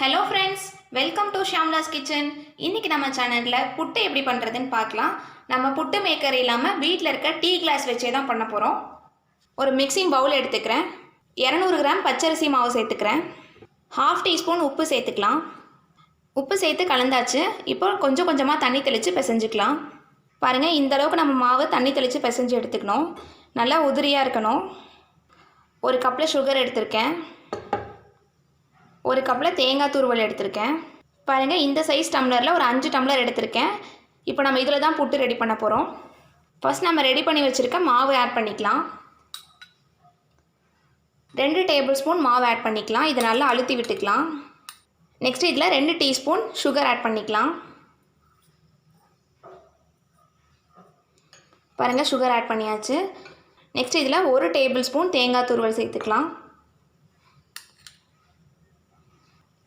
Hello friends welcome to Shamla's kitchen இன்றைக்கி நம்ம சேனலில் புட்டு எப்படி பண்ணுறதுன்னு பார்க்கலாம். நம்ம புட்டு மேக்கர் இல்லாமல் வீட்டில் இருக்க டீ கிளாஸ் வச்சே தான் பண்ண போகிறோம் ஒரு மிக்சிங் பவுல் எடுத்துக்கிறேன். இரநூறு கிராம் பச்சரிசி மாவு சேர்த்துக்கிறேன். ஹாஃப் டீஸ்பூன் உப்பு சேர்த்துக்கலாம். உப்பு சேர்த்து கலந்தாச்சு. இப்போ கொஞ்சம் கொஞ்சமாக தண்ணி தெளித்து பிசைஞ்சிக்கலாம். பாருங்கள் இந்த அளவுக்கு நம்ம மாவு தண்ணி தெளித்து பிசைஞ்சு எடுத்துக்கணும். நல்லா உதிரியாக இருக்கணும். ஒரு கப்பில் சுகர் எடுத்திருக்கேன். ஒரு கப்பில் தேங்காய் துருவல் எடுத்திருக்கேன். பாருங்கள் இந்த சைஸ் டம்ளரில் ஒரு அஞ்சு டம்ளர் எடுத்திருக்கேன். இப்போ நம்ம இதில் தான் புட்டு ரெடி பண்ண போகிறோம் ஃபர்ஸ்ட் நம்ம ரெடி பண்ணி வச்சுருக்க மாவு ஆட் பண்ணிக்கலாம். ரெண்டு டேபிள் ஸ்பூன் மாவு ஆட் பண்ணிக்கலாம். இதை நல்லா அழுத்தி விட்டுக்கலாம். நெக்ஸ்ட் இதில் ரெண்டு டீஸ்பூன் சுகர் ஆட் பண்ணிக்கலாம். பாருங்கள் சுகர் ஆட் பண்ணியாச்சு. நெக்ஸ்ட் இதில் ஒரு டேபிள் ஸ்பூன் தேங்காய் துருவல் சேர்த்துக்கலாம்.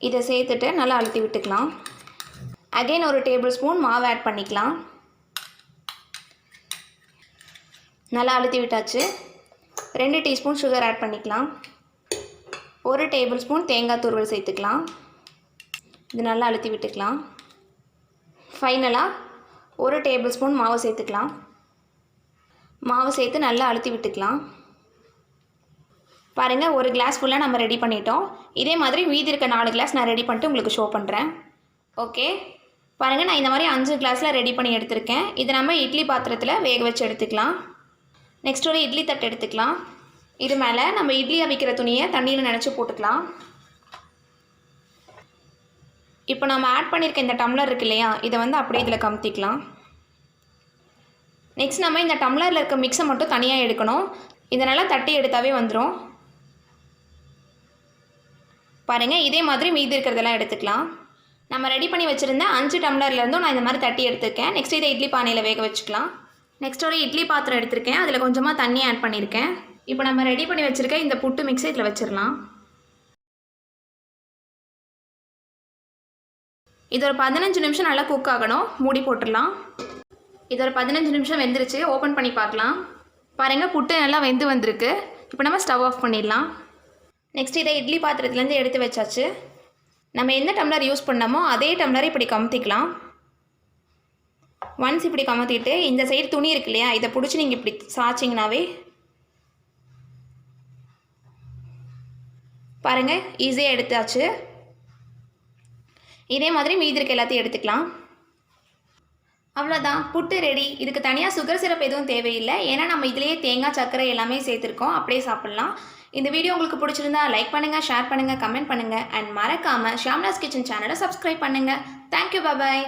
இதை சேர்த்துட்டு நல்லா அழுத்தி விட்டுக்கலாம். அகைன் ஒரு டேபிள் ஸ்பூன் மாவு ஆட் பண்ணிக்கலாம். நல்லா அழுத்தி விட்டாச்சு. ரெண்டு டீஸ்பூன் சுகர் ஆட் பண்ணிக்கலாம். ஒரு டேபிள் ஸ்பூன் தேங்காய் துருவல் சேர்த்துக்கலாம். இது நல்லா அழுத்தி விட்டுக்கலாம். ஃபைனலாக ஒரு டேபிள் ஸ்பூன் மாவு சேர்த்துக்கலாம். மாவு சேர்த்து நல்லா அழுத்தி விட்டுக்கலாம். பாருங்கள் ஒரு கிளாஸ் ஃபுல்லாக நம்ம ரெடி பண்ணிட்டோம். இதே மாதிரி மீதி இருக்க நாலு கிளாஸ் நான் ரெடி பண்ணிட்டு உங்களுக்கு ஷோ பண்ணுறேன் ஓகே பாருங்கள் நான் இந்த மாதிரி அஞ்சு கிளாஸில் ரெடி பண்ணி எடுத்திருக்கேன். இதை நம்ம இட்லி பாத்திரத்தில் வேக வச்சு எடுத்துக்கலாம். நெக்ஸ்ட் ஒரு இட்லி தட்டு எடுத்துக்கலாம். இது மேலே நம்ம இட்லி அவிக்கிற துணியை தண்ணியில் நினச்சி போட்டுக்கலாம். இப்போ நம்ம ஆட் பண்ணியிருக்க இந்த டம்ளர் இருக்கு இல்லையா இதை வந்து அப்படியே இதில் கமுத்திக்கலாம். நெக்ஸ்ட் நம்ம இந்த டம்ளரில் இருக்க மிக்ஸை மட்டும் தனியாக எடுக்கணும். இதனால் தட்டி எடுத்தாவே வந்துடும் பாருங்கள் இதே மாதிரி மீதி இருக்கிறதெல்லாம் எடுத்துக்கலாம். நம்ம ரெடி பண்ணி வச்சுருந்த அஞ்சு டம்ளர்லேருந்தும் நான் இந்த மாதிரி தட்டி எடுத்துருக்கேன். நெக்ஸ்ட் இதை இட்லி பானையில் வேக வச்சுக்கலாம். நெக்ஸ்ட் ஒரு இட்லி பாத்திரம் எடுத்திருக்கேன். அதில் கொஞ்சமாக தண்ணி ஆட் பண்ணியிருக்கேன் இப்போ நம்ம ரெடி பண்ணி வச்சுருக்க இந்த புட்டு மிக்ஸை இதில் வச்சிடலாம் இது ஒரு பதினஞ்சு நிமிஷம் நல்லா குக் ஆகணும். மூடி போட்டுடலாம் இது ஒரு பதினஞ்சு நிமிஷம் வெந்துருச்சு. ஓப்பன் பண்ணி பார்க்கலாம். பாருங்கள் புட்டு நல்லா வெந்து வந்திருக்கு. இப்போ நம்ம ஸ்டவ் ஆஃப் பண்ணிடலாம் நெக்ஸ்ட் இதை இட்லி பாத்திரத்துலேருந்து எடுத்து வச்சாச்சு. நம்ம எந்த டம்ளர் யூஸ் பண்ணோமோ அதே டம்ளர் இப்படி கமுத்திக்கலாம். ஒன்ஸ் இப்படி கமுத்திட்டு இந்த சைடு துணி இருக்கு இல்லையா இதை பிடிச்சி நீங்கள் இப்படி சாய்ச்சிங்கனாவே பாருங்கள் ஈஸியாக எடுத்தாச்சு. இதே மாதிரி மீதி இருக்க எல்லாத்தையும் எடுத்துக்கலாம். அவ்வளோதான் புட்டு ரெடி இதுக்கு தனியாக சுகர் சிரப் எதுவும் தேவையில்லை. ஏன்னா நம்ம இதிலேயே தேங்காய் சர்க்கரை எல்லாமே சேர்த்துருக்கோம். அப்படியே சாப்பிட்லாம். இந்த வீடியோ உங்களுக்கு பிடிச்சிருந்தா லைக் பண்ணுங்கள் ஷேர் பண்ணுங்கள் கமெண்ட் பண்ணுங்கள் அண்ட் மறக்காமல் ஷியாம்லாஸ் கிச்சன் சேனலை சப்ஸ்கிரைப் பண்ணுங்கள் தேங்க்யூ பாபாய்